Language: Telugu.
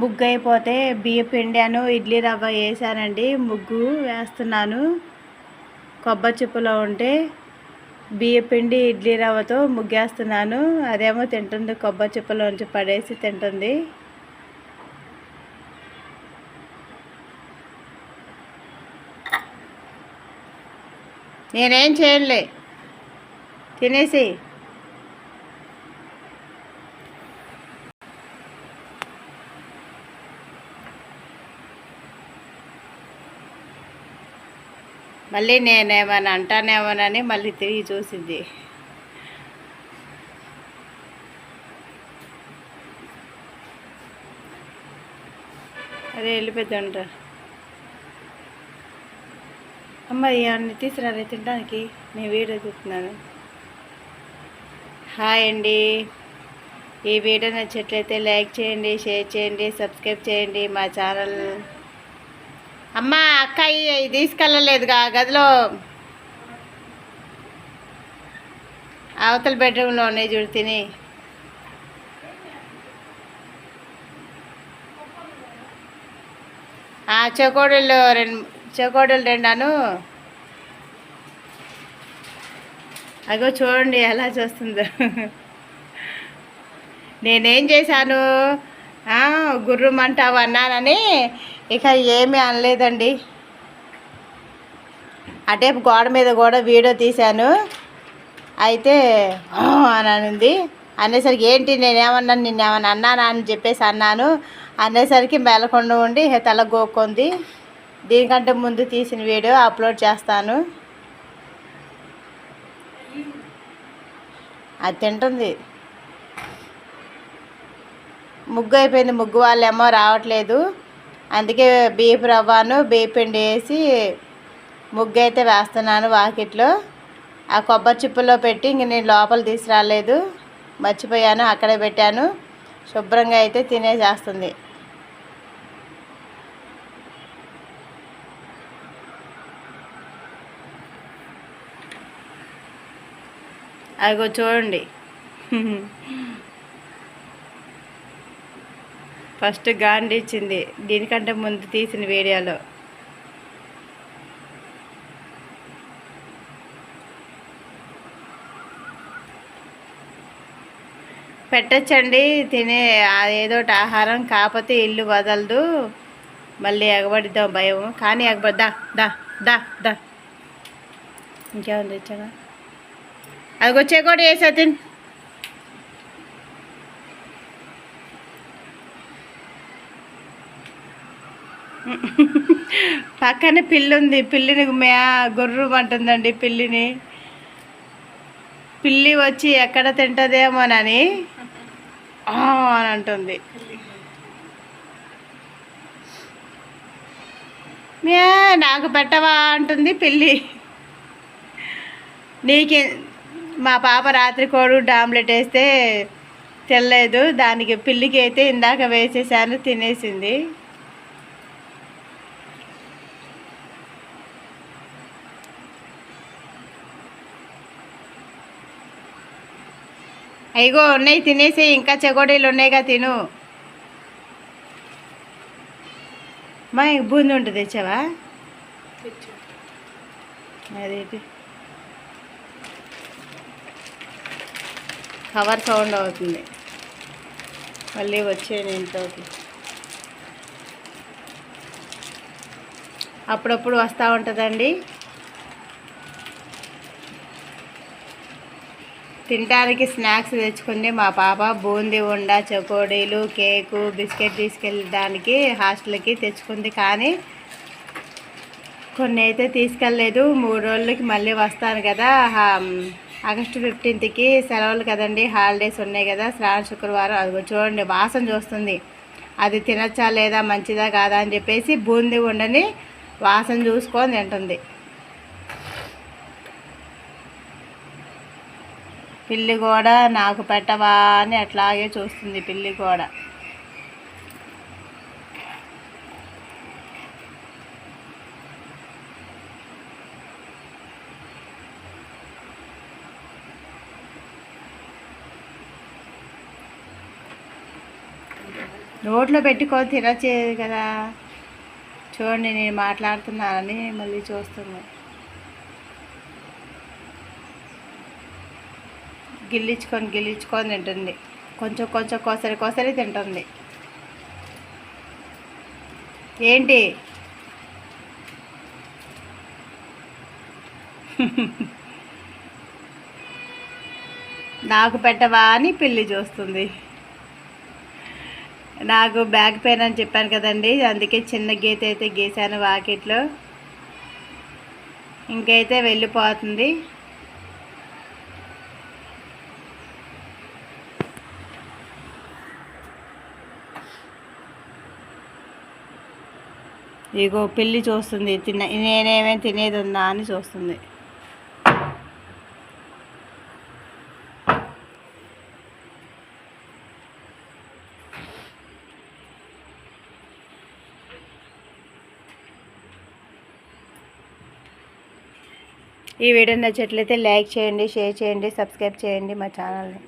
ముగ్గు అయిపోతే బియ్య పిండాను ఇడ్లీ రవ్వ వేసానండి ముగ్గు వేస్తున్నాను. కొబ్బరి చిప్పలో ఉంటే బియ్య పిండి ఇడ్లీ రవ్వతో ముగ్గేస్తున్నాను. అదేమో తింటుంది కొబ్బరి చిప్పలోంచి పడేసి తింటుంది. నేనేం చేయలే తినేసి మళ్ళీ నేనేమైనా అంటానేమోనని మళ్ళీ తిరిగి చూసింది. అదే వెళ్ళిపోతుంటారు అమ్మ ఇవన్నీ తీసుకురారే తినడానికి. నేను వీడియో చూస్తున్నాను. హాయ్ అండి. ఈ వీడియో నచ్చట్లయితే లైక్ చేయండి షేర్ చేయండి సబ్స్క్రైబ్ చేయండి మా ఛానల్. అమ్మ అక్క ఇవి తీసుకెళ్ళలేదుగా గదిలో. అవతల బెడ్రూమ్లో ఉన్నాయి చూడు తిని. ఆ చకోడీలు రెండు చకోడీలు రెండాను అగో చూడండి ఎలా చూస్తుందో. నేనేం చేశాను? గుర్రం అంటావు అన్నానని ఇక ఏమీ అనలేదండి. అటే గోడ మీద కూడా వీడియో తీశాను. అయితే అని అనింది. అనేసరికి ఏంటి నేనేమన్నాను నిన్నేమన్నా అన్నానా? అని చెప్పేసి అన్నాను. అనేసరికి మెలకొండ ఉండి తల గోక్కుంది. దీనికంటే ముందు తీసిన వీడియో అప్లోడ్ చేస్తాను. అది తింటుంది. ముగ్గు అయిపోయింది ముగ్గు. వాళ్ళేమో రావట్లేదు. అందుకే బియ్యపు రవ్వను బియ్య పిండి వేసి ముగ్గు అయితే వేస్తున్నాను వాకిట్లో. ఆ కొబ్బరి చిప్పుల్లో పెట్టి ఇంక నేను లోపల తీసుకురాలేదు. మర్చిపోయాను అక్కడే పెట్టాను. శుభ్రంగా అయితే తినేసేస్తుంది. అదిగో చూడండి. ఫస్ట్ గాండి ఇచ్చింది. దీనికంటే ముందు తీసిన వీడియోలో. పెట్టచ్చండి తినే ఆ ఏదో ఒకటి ఆహారం కాకపోతే ఇల్లు వదలదు. మళ్ళీ ఎగబడిద్దాం భయం. కానీ ఎగబడి దా దా దా దా. ఇంకేముంది ఇచ్చాగా అది వచ్చే కూడా వేసా తిని. పక్కన పిల్లి ఉంది పిల్లిని మే గొర్రు అంటుందండి పిల్లిని. పిల్లి వచ్చి ఎక్కడ తింటదేమోనని అని అంటుంది. మ్యా నాకు పెట్టవా అంటుంది పిల్లి. నీకే మా పాప రాత్రి కోడి ఆమ్లెట్ వేస్తే తెల్లలేదు దానికి పిల్లికి అయితే ఇందాక వేసేసాను తినేసింది. అయ్యగో ఉన్నాయి తినేసి ఇంకా చెగోడీలు ఉన్నాయిగా తిను. మా బూంది ఉంటుంది తెచ్చావా? అదేంటి కవర్ సౌండ్ అవుతుంది. మళ్ళీ వచ్చే ఇంట్లోకి. అప్పుడప్పుడు వస్తూ ఉంటుందండి. తినడానికి స్నాక్స్ తెచ్చుకుంది మా పాప బూందీ ఉండ చకోడీలు కేకు బిస్కెట్ తీసుకెళ్ళడానికి హాస్టల్కి తెచ్చుకుంది. కానీ కొన్ని అయితే తీసుకెళ్ళలేదు. మూడు రోజులకి మళ్ళీ వస్తాను కదా. ఆగస్టు ఫిఫ్టీన్త్కి సెలవులు కదండి. హాలిడేస్ ఉన్నాయి కదా. శ్రావణ శుక్రవారం. అది చూడండి వాసన చూస్తుంది. అది తినచ్చా లేదా? మంచిదా కాదా? అని చెప్పేసి బూందీ ఉండని వాసన చూసుకొని తింటుంది. పిల్లి కూడా నాకు పెట్టవా అని అట్లాగే చూస్తుంది పిల్లి కూడా నోట్లో పెట్టుకొని తినచ్చే కదా. చూడండి నేను మాట్లాడుతున్నానని మళ్ళీ చూస్తున్నాను. గిల్లించుకొని గిల్లించుకొని తింటుంది. కొంచెం కొంచెం కోసరి కోసరి తింటుంది. ఏంటి? నాకు పెట్టవా అని పిల్లి చూస్తుంది. నాకు బ్యాక్ పెయిన్ అని చెప్పాను కదండి. అందుకే చిన్న గీత అయితే గీసాను వాకిట్లో. ఇంకైతే వెళ్ళిపోతుంది. ఇగో పిల్లి చూస్తుంది తిన్న నేనేమేం తినేది ఉందా అని చూస్తుంది. ఈ వీడియో నచ్చట్లయితే లైక్ చేయండి షేర్ చేయండి సబ్స్క్రైబ్ చేయండి మా ఛానల్ని.